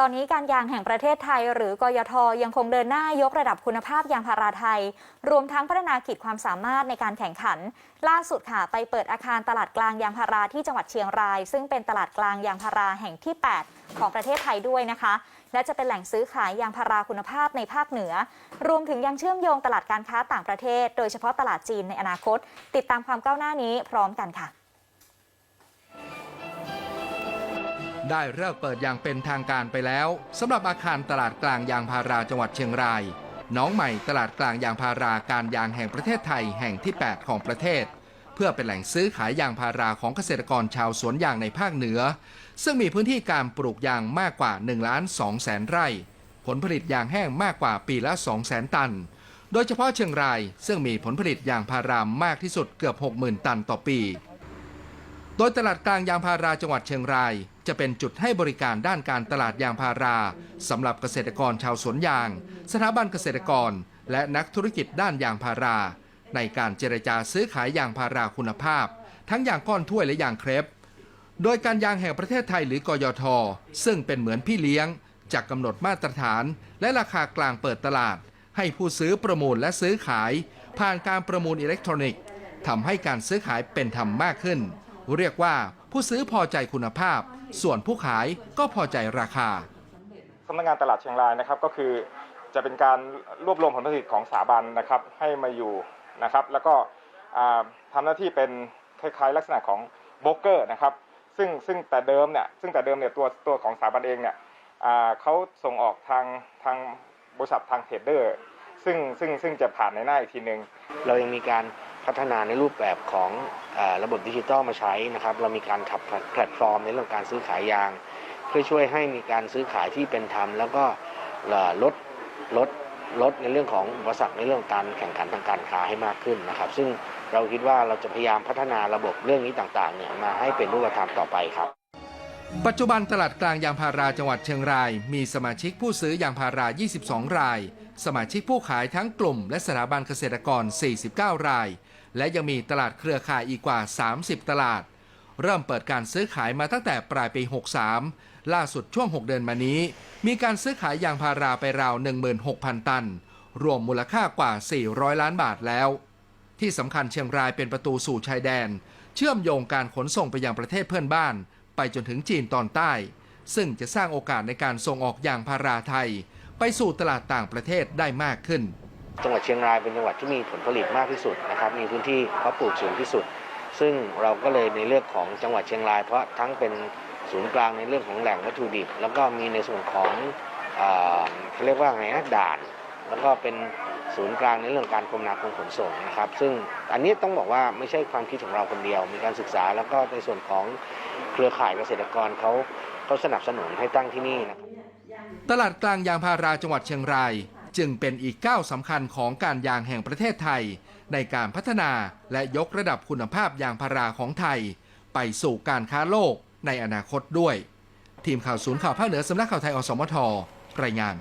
ตอนนี้การยางแห่งประเทศไทย หรือกยทยังคงเดินหน้ายกระดับคุณภาพยางพาราไทย รวมทั้งพัฒนาขีดความสามารถในการแข่งขัน ล่าสุดค่ะไปเปิดอาคารตลาดกลางยางพาราที่จังหวัดเชียงราย ซึ่งเป็นตลาดกลางยางพาราแห่งที่ 8 ของประเทศไทยด้วยนะคะ และจะเป็นแหล่งซื้อขายยางพาราคุณภาพในภาคเหนือ รวมถึงยังเชื่อมโยงตลาดการค้าต่างประเทศ โดยเฉพาะตลาดจีนในอนาคต ติดตามความก้าวหน้านี้พร้อมกันค่ะ ได้เลิกเปิดอย่างเป็นทางการไปแล้วสำหรับอาคารตลาดกลางยางพาราจังหวัดเชียงราย น้องใหม่ตลาดกลางยางพาราการยางแห่งประเทศไทยแห่งที่ 8 ของประเทศ เพื่อเป็นแหล่งซื้อขายยางพาราของเกษตรกรชาวสวนยางในภาคเหนือ ซึ่งมีพื้นที่การปลูกยางมากกว่า1ล้าน2แสนไร่ ผลผลิตยางแห้งมากกว่าปีละ2แสนตัน โดยเฉพาะเชียงราย ซึ่งมีผลผลิตยางพารามมากที่สุดเกือบ 60,000 ตันต่อปี โดยตลาดกลางยางพาราจังหวัดเชียงราย จะเป็นจุดให้บริการด้านการตลาดยางพาราสำหรับเกษตรกรชาวสวนยาง สถาบันเกษตรกร และนักธุรกิจด้านยางพารา ในการเจรจาซื้อขายยางพาราคุณภาพ ทั้งยางก้อนถ้วยและยางเครปโดยการยางแห่งประเทศไทยหรือกยท ซึ่งเป็นเหมือนพี่เลี้ยงจะกำหนดมาตรฐาน และราคากลางเปิดตลาด ให้ผู้ซื้อประมูลและซื้อขาย ผ่านการประมูลอิเล็กทรอนิกส์ทำให้การซื้อขายเป็นธรรมมากขึ้น เรียกว่าผู้ซื้อพอใจคุณภาพ ส่วนผู้ขายก็พอใจราคาสำนักงานตลาดเชียงรายนะครับก็คือจะเป็นการรวบรวมผลผลิตของสถาบันนะครับให้มาอยู่นะครับ แล้วก็อ่าทำหน้าที่เป็นคล้ายๆ ลักษณะของโบรกเกอร์นะครับ ซึ่งซึ่งแต่เดิมเนี่ยซึ่งแต่เดิมเนี่ยตัวตัวของสถาบันเองเนี่ยอ่าเขาส่งออกทางทางบริษัททางเทรดเดอร์ซึ่งซึ่งซึ่งจะผ่านในหน้าอีกทีหนึ่งเรายังมีการ พัฒนาในรูปแบบของอระบบดิจิตอลมาใช้นะครับ เรามีการขับแพลตฟอร์มในเรื่องการซื้อขายยาง เพื่อช่วยให้มีการซื้อขายที่เป็นธรรม แล้วก็ลดลดลดในเรื่องของอุปสรรคในเรื่องการแข่งขันทางการค้าให้มากขึ้นนะครับ ซึ่งเราคิดว่าเราจะพยายามพัฒนาระบบเรื่องนี้ต่างๆเนี่ยมาให้เป็นรูปธรรมต่อไปครับ ปัจจุบันตลาดกลางยางพาราจังหวัดเชียงราย มีสมาชิกผู้ซื้อยางพารา 22 ราย สมาชิกผู้ขายทั้งกลุ่ม และสถาบันเกษตรกร 49 ราย และยังมีตลาดเครือข่ายอีกกว่า 30 ตลาด เริ่มเปิดการซื้อขายมาตั้งแต่ปลายปี 63 ล่าสุดช่วง 6 เดือนมานี้ มีการซื้อขายยางพาราไปราว 16,000 ตัน รวมมูลค่ากว่า 400 ล้านบาทแล้ว ที่สำคัญเชียงรายเป็นประตูสู่ชายแดน เชื่อมโยงการขนส่งไปยังประเทศเพื่อนบ้าน ไปจนถึงจีนตอนใต้ ซึ่งจะสร้างโอกาสในการส่งออกยางพาราไทย ไปสู่ตลาดต่างประเทศได้มากขึ้น จังหวัดเชียงรายเป็นจังหวัดที่มีผลผลิตมากที่สุดนะครับ มีพื้นที่เพาะปลูกสูงที่สุด ซึ่งเราก็เลยในเรื่องของจังหวัดเชียงราย เพราะทั้งเป็นศูนย์กลางในเรื่องของแหล่งวัตถุดิบ แล้วก็มีในส่วนของเอ่อเขาเรียกว่าไงนะด่าน แล้วก็เป็นศูนย์กลางในเรื่องการคมนาคมขนส่งนะครับ ซึ่งอันนี้ต้องบอกว่าไม่ใช่ความคิดของเราคนเดียว มีการศึกษาแล้วก็ในส่วนของ เครือข่ายเกษตรกรเขาเขาสนับสนุนให้ตั้งที่นี่นะครับตลาดกลางยางพาราจังหวัดเชียงราย จึงเป็นอีกก้าวสำคัญของการยางแห่งประเทศไทย ในการพัฒนาและยกระดับคุณภาพยางพาราของไทย ไปสู่การค้าโลกในอนาคตด้วย ทีมข่าวศูนย์ข่าวภาคเหนือสำนักข่าวไทยอสมทรายงาน